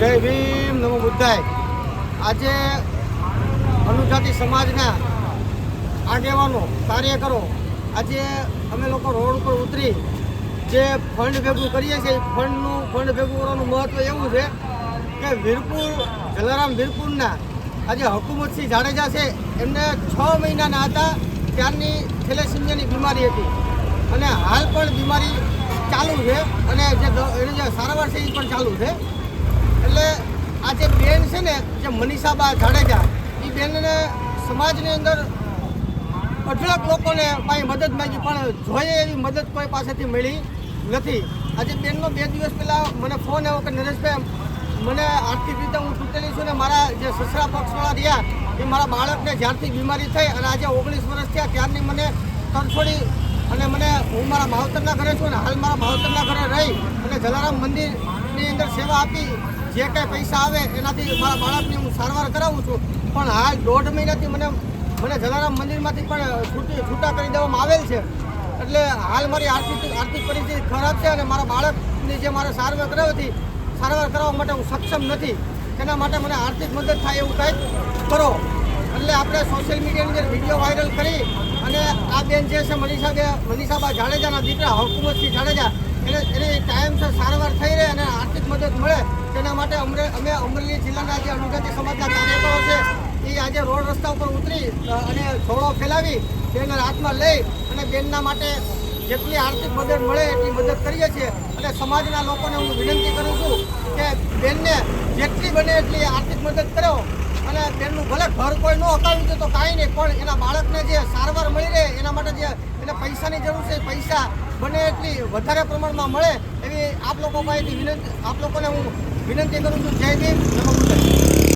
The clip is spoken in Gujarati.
જય ભીમ, નમો બુદ્ધાય. આજે અનુજાતિ સમાજના આગેવાનો, કાર્યકરો, આજે અમે લોકો રોડ ઉપર ઉતરી જે ફંડ ભેગું કરીએ છીએ ફંડનું, ફંડ ભેગું કરવાનું મહત્વ એવું છે કે વીરપુર, જલારામ વીરપુરના આજે હકુમતસિંહ જાડેજા છે, એમને છ મહિનાના હતા, ત્યારની થેલેસિમિયાની બીમારી હતી. અને હાલ પણ બીમારી ચાલુ છે, અને જે એની જે સારવાર છે, એ પણ ચાલુ છે. ને, જે મનીષાબા જાડેજા, એ બેનને સમાજની અંદર અઢળક લોકોને પાસે મદદ માંગી, પણ જોઈએ એવી મદદ કોઈ પાસેથી મળી નથી. આજે બેનનો બે દિવસ પહેલાં મને ફોન આવ્યો કે નરેશભાઈ, મને આર્થિક રીતે હું તૂટેલી છું ને મારા જે સસરા પક્ષવાળા રહ્યા, એ મારા બાળકને જ્યારથી બીમારી થઈ અને આજે ઓગણીસ વર્ષ થયા, ત્યારની મને તરછોડી અને મને હું મારા માવતરના ઘરે છું અને હાલ મારા માવતરના ઘરે રહી અને જલારામ મંદિરની અંદર સેવા આપી જે કાંઈ પૈસા આવે એનાથી મારા બાળકની હું સારવાર કરાવું છું. પણ હાલ દોઢ મહિનાથી મને મને જલારામ મંદિરમાંથી પણ છૂટી છૂટા કરી દેવામાં આવેલ છે. એટલે હાલ મારી આર્થિક આર્થિક પરિસ્થિતિ ખરાબ છે અને મારા બાળકની જે મારે સારવાર કરાવી સારવાર કરાવવા માટે હું સક્ષમ નથી. તેના માટે મને આર્થિક મદદ થાય એવું કંઈક કરો. એટલે આપણે સોશિયલ મીડિયાની અંદર વીડિયો વાયરલ કરી અને આ બેન જે છે મનીષા બે મનીષાબા જાડેજાના દીકરા, હુકુમતસિંહ જાડેજા, એને એની ટાઈમસર સારવાર થઈ રહે અને આર્થિક મદદ મળે તેના માટે અમરે અમે અમરેલી જિલ્લાના જે અનુગાતી સમાજના કાર્યકરો છે. એ આજે રોડ રસ્તા ઉપર ઉતરી અને છોડો ફેલાવી, તેને હાથમાં લઈ અને બેનના માટે જેટલી આર્થિક મદદ મળે એટલી મદદ કરીએ છીએ. અને સમાજના લોકોને હું વિનંતી કરું છું કે બેનને જેટલી બને એટલી આર્થિક મદદ કરો. અને બેનનું ભલે ઘર કોઈ ન અપાવ્યું છે તો કાંઈ નહીં, પણ એના બાળકને જે સારવાર મળી રહે, એના માટે જે એને પૈસાની જરૂર છે પૈસા બને એટલી વધારે પ્રમાણમાં મળે એવી આપ લોકો પાસેથી વિનંતી આપ લોકોને હું વિનંતી કરું છું. જય હિન્દ